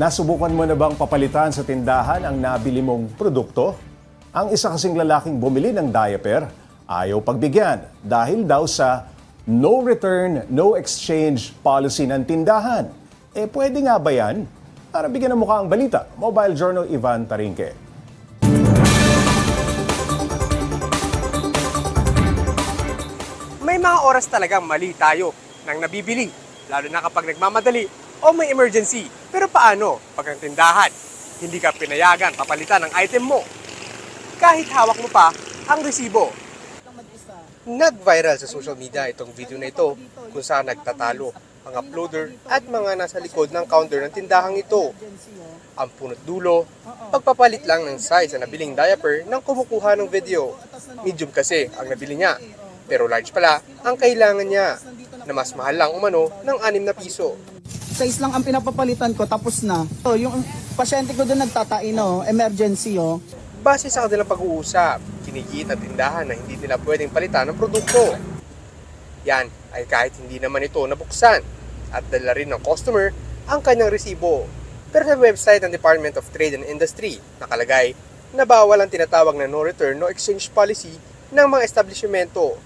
Nasubukan mo na bang papalitan sa tindahan ang nabili mong produkto? Ang isa kasing lalaking bumili ng diaper ayaw pagbigyan dahil daw sa no return, no exchange policy ng tindahan. Eh pwede nga ba yan? Para bigyan ng mukha ang balita, Mobile Journal Ivan Tarinque. May mga oras talagang mali tayo nang nabibili, lalo na kapag nagmamadali o may emergency. Pero paano pag ang tindahan, hindi ka pinayagan papalitan ng item mo? Kahit hawak mo pa ang resibo. Nag-viral sa social media itong video na ito kung saan nagtatalo ang uploader at mga nasa likod ng counter ng tindahang ito. Ang punot dulo, pagpapalit lang ng size na nabiling diaper ng kumukuha ng video. Medium kasi ang nabili niya. Pero large pala ang kailangan niya na mas mahal lang umano ng 6 na piso. Size lang ang pinapapalitan ko tapos na. So, yung pasyente ko doon nagtatain, oh, emergency, oh. Base sa kanilang pag-uusap, kinikita tindahan na hindi nila pwedeng palitan ng produkto. Yan ay kahit hindi naman ito nabuksan at dala rin ng customer ang kanyang resibo. Pero sa website ng Department of Trade and Industry, nakalagay na bawal ang tinatawag na no return, no exchange policy ng mga establishmento.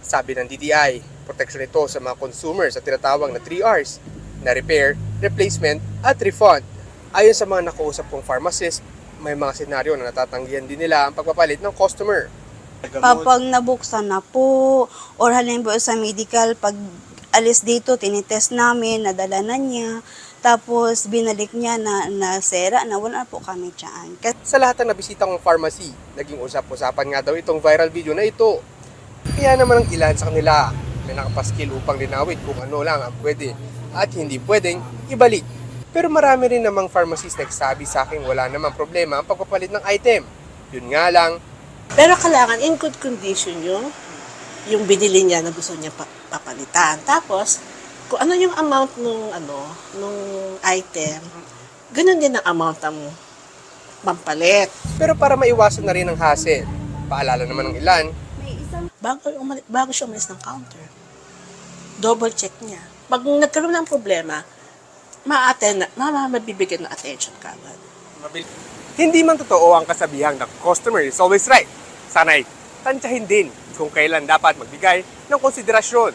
Sabi ng DTI, protection ito sa mga consumers sa tinatawag na 3 Rs na repair, replacement at refund. Ayon sa mga nakausap kong pharmacist, may mga senaryo na natatanggihan din nila ang pagpapalit ng customer. Kapag nabuksan na po, or halimbawa sa medical, pag alis dito, tinitest namin, nadala na niya, tapos binalik niya na, na sera, na wala po kami dyan. Kasi Sa lahat ng nabisita kong pharmacy, naging usap-usapan nga daw itong viral video na ito. Kaya naman ang ilan sa kanila may nakapaskil upang linawin kung ano lang ang pwede at hindi pwedeng ibalik. Pero marami rin namang pharmacist nagsabi sa akin wala namang problema ang pagpapalit ng item. Yun nga lang, Pero kailangan in good condition yung yung binili niya na gusto niya pa- papalitan. Tapos, kung ano yung amount nung ano, nung item, ganun din ang amount ang pampalit. pero para maiwasan na rin ang hassle, paalala naman ng ilan, Bago, umali, bago siya umalis ng counter, double check niya. Pag nagkaroon ng problema, ma-attend, na- ma mabibigyan ng attention kagad. Hindi man totoo ang kasabihang na customer is always right. Sana'y tansyahin din kung kailan dapat magbigay ng konsiderasyon.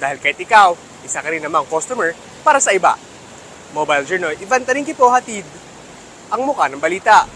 Dahil kahit ikaw, isa ka rin namang customer para sa iba. Mobile Journal, Ivan Taringki po hatid ang muka ng balita.